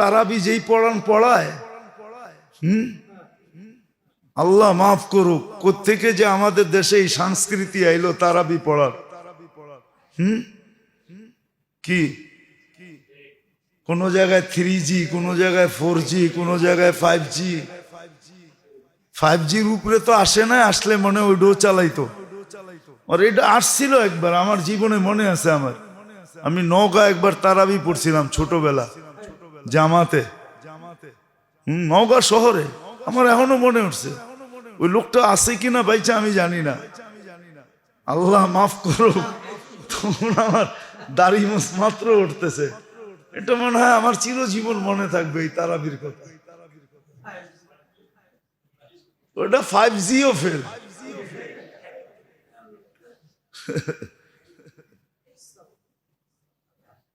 তারাবি যেই পড়ান, পড়ায়। হুম? আল্লাহ মাফ করুক, কোত্থেকে যে আমাদের দেশে এই সংস্কৃতি আইলো তারাবি পড়ার? হুম? কি? কোন জায়গায় থ্রি জি কোন জায়গায় ফোর জি কোন জায়গায় ফাইভ জি ফাইভ জির উপরে তো আসে না, আসলে মনে ওইটাও চালাইতো। আর এটা আসছিল একবার, আমার জীবনে মনে আছে আমার। আমি নৌকা একবার তারাবি পড়ছিলাম ছোটবেলা। জামাতে। নওগাঁ শহরে। আমার এখনও মনে উঠছে। ওই লোকটা আছে কিনা বাইচা আমি জানি না। আল্লাহ মাফ করো তখন আমার দাড়ি মাত্র উঠতেছে। এটা মনে হয় আমার চিরজীবন মনে থাকবে এই তারাবির কথা। ওটা ফাইভ জিও ফেল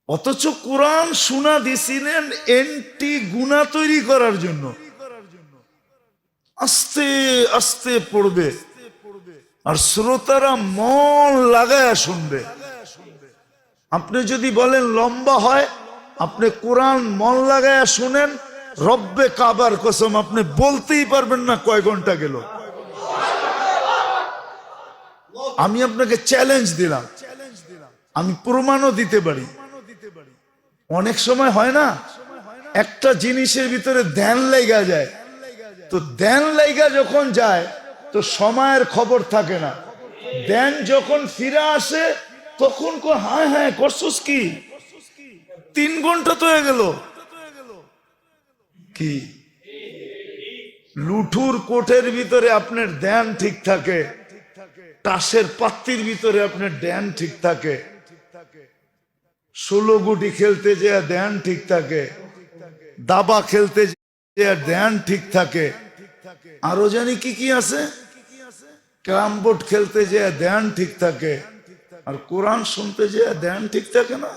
অথচ কোরআন শোনা দিছিলেন এন্টি গুণা তৈরি করার জন্য। আস্তে আস্তে পড়বে। আর শ্রোতারা মন লাগায় শুনবে। আপনি যদি বলেন লম্বা হয়, আপনি কোরআন মন লাগায় শুনেন, রব্বে কাবার কসম, আপনি বলতেই পারবেন না কয় ঘণ্টা গেল। আমি আপনাকে চ্যালেঞ্জ দিলাম। আমি প্রমাণও দিতে পারি। অনেক সময় হয় না? একটা জিনিসের ভিতরে ধ্যান লেগা যায়। তো ধ্যান লেগা যখন যায়, তো সময়ের খবর থাকে না। ধ্যান যখন ফিরে আসে, তখন হ্যাঁ হ্যাঁ করছস কি? তিন ঘণ্টা তো হয়ে গেল। কি? লুঠুর কোঠের ভিতরে আপনার ধ্যান ঠিক থাকে। টাসের পাত্তির ভিতরে আপনার ধ্যান ঠিক থাকে। ষোলো গুটি খেলতে যে ধ্যান ঠিক থাকে, দাবা খেলতে যে ধ্যান ঠিক থাকে। আরও জানি কি কি আছে? ক্যারাম বোর্ড খেলতে যে ধ্যান ঠিক থাকে, আর কোরআন শুনতে যে ধ্যান ঠিক থাকে না?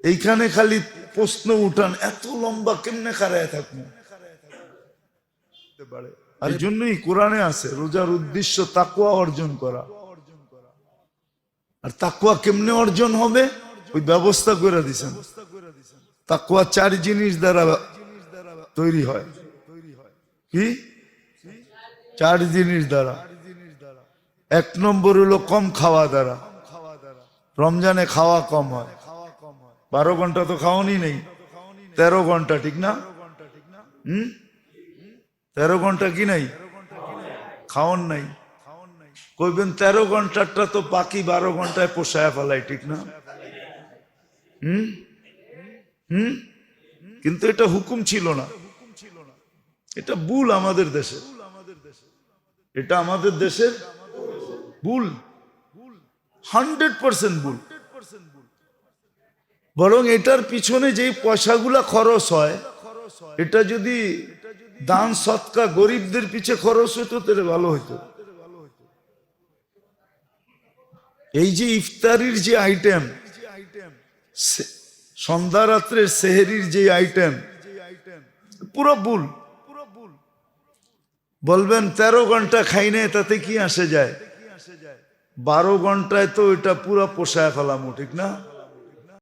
এইখানে খালি প্রশ্ন উঠান, এত লম্বা কেমনে খারায় থাকব? আর জন্যই কোরআনে আছে, রোজার উদ্দেশ্য তাকুয়া অর্জন করা। আর তাকুয়া কেমনে অর্জন হবে? ওই ব্যবস্থা করে দিছেন। তাকুয়া চার জিনিস দ্বারা তৈরি হয়। কি? চার জিনিস দ্বারা। এক নম্বর হলো কম খাওয়া দ্বারা। রমজানে খাওয়া কম হয়। বারো ঘণ্টা তো খাওয়ানি নেই। তেরো ঘণ্টা, ঠিক না? হুম? তেরো ঘণ্টা কি নাই? খাওয়ান নাই। কইবেন তেরো ঘন্টারটা তো বাকি বারো ঘন্টায় পোষায় ফেলাই, ঠিক না? হুম হুম কিন্তু এটা হুকুম ছিল না। এটা ভুল আমাদের দেশে এটা আমাদের দেশের ভুল। হান্ড্রেড পার্সেন্ট ভুল। বরং এটার পিছনে যেই পয়সাগুলা খরচ হয়, এটা যদি দান সৎকা গরিবদের পিছে খরচ হতো তাহলে ভালো হতো এই যে ইফতারির যে আইটেম সন্ধ্যা রাত্রের সেহেরির যে আইটেম পুরো ভুল। বলবেন, তেরো ঘণ্টা খাই নাই তাতে কি আসে যায়? বারো ঘন্টায় তো এটা পুরো পোষায় ফেলামো, ঠিক না?